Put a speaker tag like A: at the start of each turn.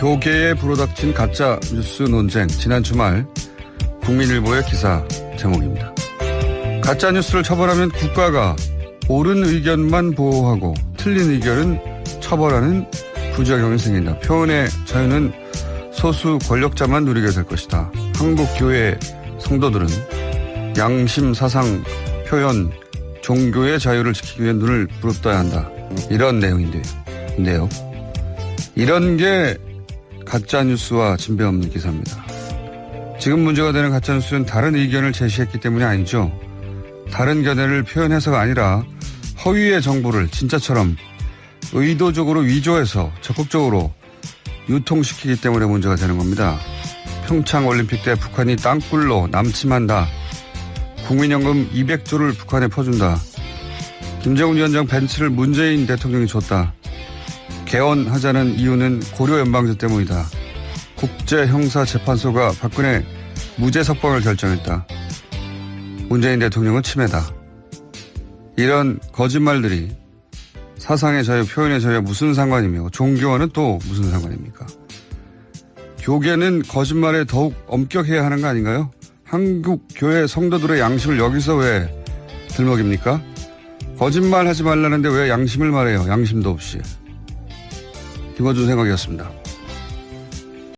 A: 교계에 불어닥친 가짜 뉴스 논쟁 지난 주말 국민일보의 기사 제목입니다. 가짜 뉴스를 처벌하면 국가가 옳은 의견만 보호하고 틀린 의견은 처벌하는 부작용이 생긴다. 표현의 자유는 소수 권력자만 누리게 될 것이다. 한국 교회 성도들은 양심, 사상, 표현, 종교의 자유를 지키기 위해 눈을 부릅떠야 한다. 이런 내용인데요. 인데요. 이런 게 가짜뉴스와 진배 없는 기사입니다. 지금 문제가 되는 가짜뉴스는 다른 의견을 제시했기 때문이 아니죠. 다른 견해를 표현해서가 아니라 허위의 정보를 진짜처럼 의도적으로 위조해서 적극적으로 유통시키기 때문에 문제가 되는 겁니다. 평창 올림픽 때 북한이 땅굴로 남침한다. 국민연금 200조를 북한에 퍼준다. 김정은 위원장 벤츠를 문재인 대통령이 줬다. 개헌하자는 이유는 고려 연방제 때문이다. 국제형사재판소가 박근혜 무죄 석방을 결정했다. 문재인 대통령은 침해다. 이런 거짓말들이 사상의 자유, 표현의 자유와 무슨 상관이며 종교와는 또 무슨 상관입니까? 교계는 거짓말에 더욱 엄격해야 하는 거 아닌가요? 한국 교회 성도들의 양심을 여기서 왜 들먹입니까? 거짓말 하지 말라는데 왜 양심을 말해요? 양심도 없이. 김어준 생각이었습니다.